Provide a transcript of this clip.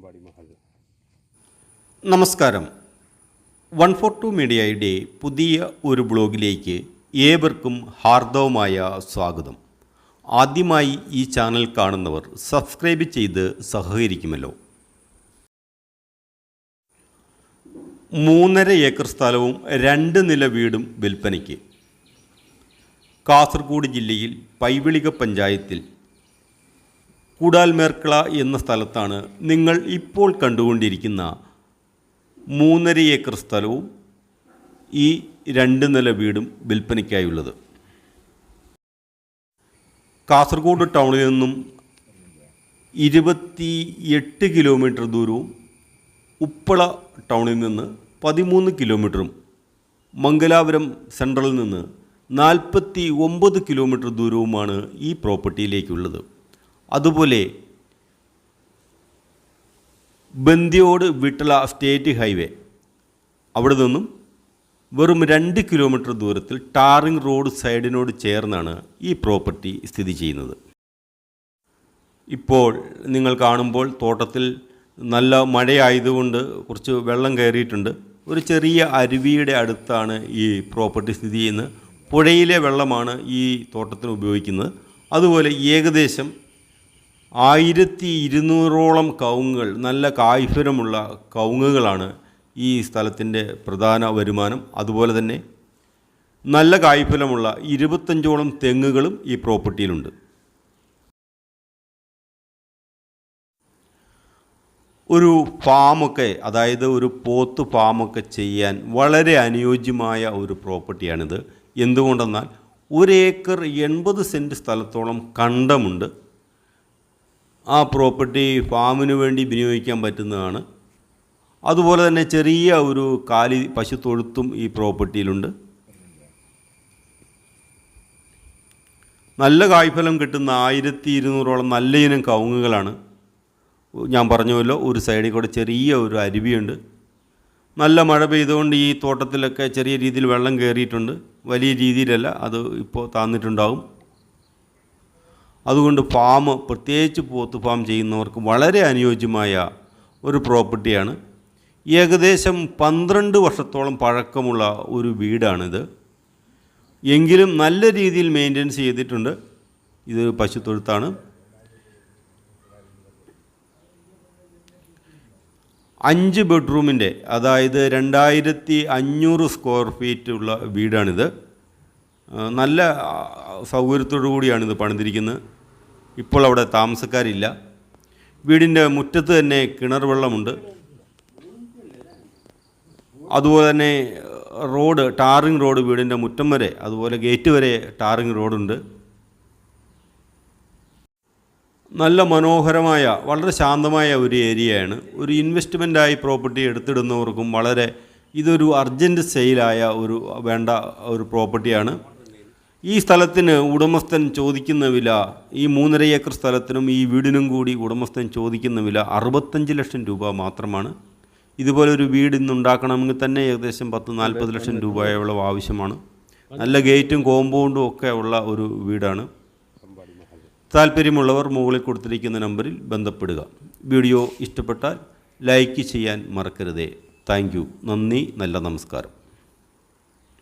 അമ്പാടി മഹൽ. നമസ്കാരം. One four to മീഡിയയുടെ പുതിയ ഒരു ബ്ലോഗിലേക്ക് ഏവർക്കും ഹാർദവമായ സ്വാഗതം. ആദ്യമായി ഈ ചാനൽ കാണുന്നവർ സബ്സ്ക്രൈബ് ചെയ്ത് സഹകരിക്കുമല്ലോ. മൂന്നര ഏക്കർ സ്ഥലവും രണ്ട് നില വീടും വിൽപ്പനയ്ക്ക്. കാസർഗോഡ് ജില്ലയിൽ പൈവിളിക പഞ്ചായത്തിൽ കൂടാൽമേർക്കള എന്ന സ്ഥലത്താണ് നിങ്ങൾ ഇപ്പോൾ കണ്ടുകൊണ്ടിരിക്കുന്ന മൂന്നര ഏക്കർ സ്ഥലവും ഈ രണ്ട് നില വീടും വിൽപ്പനയ്ക്കായുള്ളത്. കാസർഗോഡ് ടൗണിൽ നിന്നും ഇരുപത്തി എട്ട് കിലോമീറ്റർ ദൂരവും ഉപ്പള ടൗണിൽ നിന്ന് പതിമൂന്ന് കിലോമീറ്ററും മംഗലാപുരം സെൻട്രലിൽ നിന്ന് നാൽപ്പത്തി ഒമ്പത് കിലോമീറ്റർ ദൂരവുമാണ് ഈ പ്രോപ്പർട്ടിയിലേക്കുള്ളത്. അതുപോലെ ബന്ദിയോട് വിട്ടള സ്റ്റേറ്റ് ഹൈവേ അവിടെ നിന്നും വെറും രണ്ട് കിലോമീറ്റർ ദൂരത്തിൽ ടാറിംഗ് റോഡ് സൈഡിനോട് ചേർന്നാണ് ഈ പ്രോപ്പർട്ടി സ്ഥിതി ചെയ്യുന്നത്. ഇപ്പോൾ നിങ്ങൾ കാണുമ്പോൾ തോട്ടത്തിൽ നല്ല മഴയായതുകൊണ്ട് കുറച്ച് വെള്ളം കയറിയിട്ടുണ്ട്. ഒരു ചെറിയ അരുവിയുടെ അടുത്താണ് ഈ പ്രോപ്പർട്ടി സ്ഥിതി ചെയ്യുന്നത്. പുഴയിലെ വെള്ളമാണ് ഈ തോട്ടത്തിന് ഉപയോഗിക്കുന്നത്. അതുപോലെ ഏകദേശം ആയിരത്തി ഇരുന്നൂറോളം കവുങ്ങുകൾ നല്ല കായ്ഫലമുള്ള കവുങ്ങുകളാണ് ഈ സ്ഥലത്തിന്റെ പ്രധാന വരുമാനം. അതുപോലെ തന്നെ നല്ല കായ്ഫലമുള്ള ഇരുപത്തഞ്ചോളം തെങ്ങുകളും ഈ പ്രോപ്പർട്ടിയിലുണ്ട്. ഒരു ഫാമൊക്കെ അതായത് ഒരു പോത്ത് ഫാമൊക്കെ ചെയ്യാൻ വളരെ അനുയോജ്യമായ ഒരു പ്രോപ്പർട്ടിയാണിത്. എന്തുകൊണ്ടെന്നാൽ ഒരു ഏക്കർ എൺപത് സെന്റ് സ്ഥലത്തോളം കണ്ടമുണ്ട്. ആ പ്രോപ്പർട്ടി ഫാമിന് വേണ്ടി വിനിയോഗിക്കാൻ പറ്റുന്നതാണ്. അതുപോലെ തന്നെ ചെറിയ ഒരു കാലി പശു തൊഴുത്തും ഈ പ്രോപ്പർട്ടിയിലുണ്ട്. നല്ല കായ്ഫലം കിട്ടുന്ന ആയിരത്തി ഇരുന്നൂറോളം നല്ല ഇനം കവുങ്ങുകളാണ്. ഞാൻ പറഞ്ഞുവല്ലോ ഒരു സൈഡിൽ കൂടെ ചെറിയ ഒരു അരുവിയുണ്ട്. നല്ല മഴ പെയ്തുകൊണ്ട് ഈ തോട്ടത്തിലൊക്കെ ചെറിയ രീതിയിൽ വെള്ളം കയറിയിട്ടുണ്ട്. വലിയ രീതിയിലല്ല അത് ഇപ്പോൾ താന്നിട്ടുണ്ടാവും. അതുകൊണ്ട് ഫാം പ്രത്യേകിച്ച് പോത്ത് ഫാം ചെയ്യുന്നവർക്ക് വളരെ അനുയോജ്യമായ ഒരു പ്രോപ്പർട്ടിയാണ്. ഏകദേശം പന്ത്രണ്ട് വർഷത്തോളം പഴക്കമുള്ള ഒരു വീടാണിത്. എങ്കിലും നല്ല രീതിയിൽ മെയിന്റെനൻസ് ചെയ്തിട്ടുണ്ട്. ഇത് പശുത്തൊഴുത്താണ്. അഞ്ച് ബെഡ്റൂമിന്റെ അതായത് രണ്ടായിരത്തി അഞ്ഞൂറ് സ്ക്വയർ ഫീറ്റ് ഉള്ള വീടാണിത്. നല്ല സൗകര്യത്തോടു കൂടിയാണ് ഇത് പണിതിരിക്കുന്നത്. ഇപ്പോൾ അവിടെ താമസക്കാരില്ല. വീടിന്റെ മുറ്റത്ത് തന്നെ കിണർ വെള്ളമുണ്ട്. അതുപോലെ തന്നെ റോഡ് ടാറിങ് റോഡ് വീടിന്റെ മുറ്റം വരെ അതുപോലെ ഗേറ്റ് വരെ ടാറിങ് റോഡുണ്ട്. നല്ല മനോഹരമായ വളരെ ശാന്തമായ ഒരു ഏരിയയാണ്. ഒരു ഇൻവെസ്റ്റ്മെന്റായി പ്രോപ്പർട്ടി എടുത്തിടുന്നവർക്കും വളരെ ഇതൊരു അർജന്റ് സെയിലായ ഒരു വേണ്ട ഒരു പ്രോപ്പർട്ടിയാണ്. ഈ സ്ഥലത്തിന് ഉടമസ്ഥൻ ചോദിക്കുന്ന വില ഈ മൂന്നര ഏക്കർ സ്ഥലത്തിനും ഈ വീടിനും കൂടി ഉടമസ്ഥൻ ചോദിക്കുന്ന വില അറുപത്തഞ്ച് ലക്ഷം രൂപ മാത്രമാണ്. ഇതുപോലെ ഒരു വീട് ഇന്നുണ്ടാക്കണമെങ്കിൽ തന്നെ ഏകദേശം പത്ത് നാൽപ്പത് ലക്ഷം രൂപയോളം ആവശ്യമാണ്. നല്ല ഗേറ്റും കോമ്പൗണ്ടും ഒക്കെ ഉള്ള ഒരു വീടാണ്. താല്പര്യമുള്ളവർ മുകളിൽ കൊടുത്തിരിക്കുന്ന നമ്പറിൽ ബന്ധപ്പെടുക. വീഡിയോ ഇഷ്ടപ്പെട്ടാൽ ലൈക്ക് ചെയ്യാൻ മറക്കരുതേ. താങ്ക് നന്ദി. നല്ല നമസ്കാരം.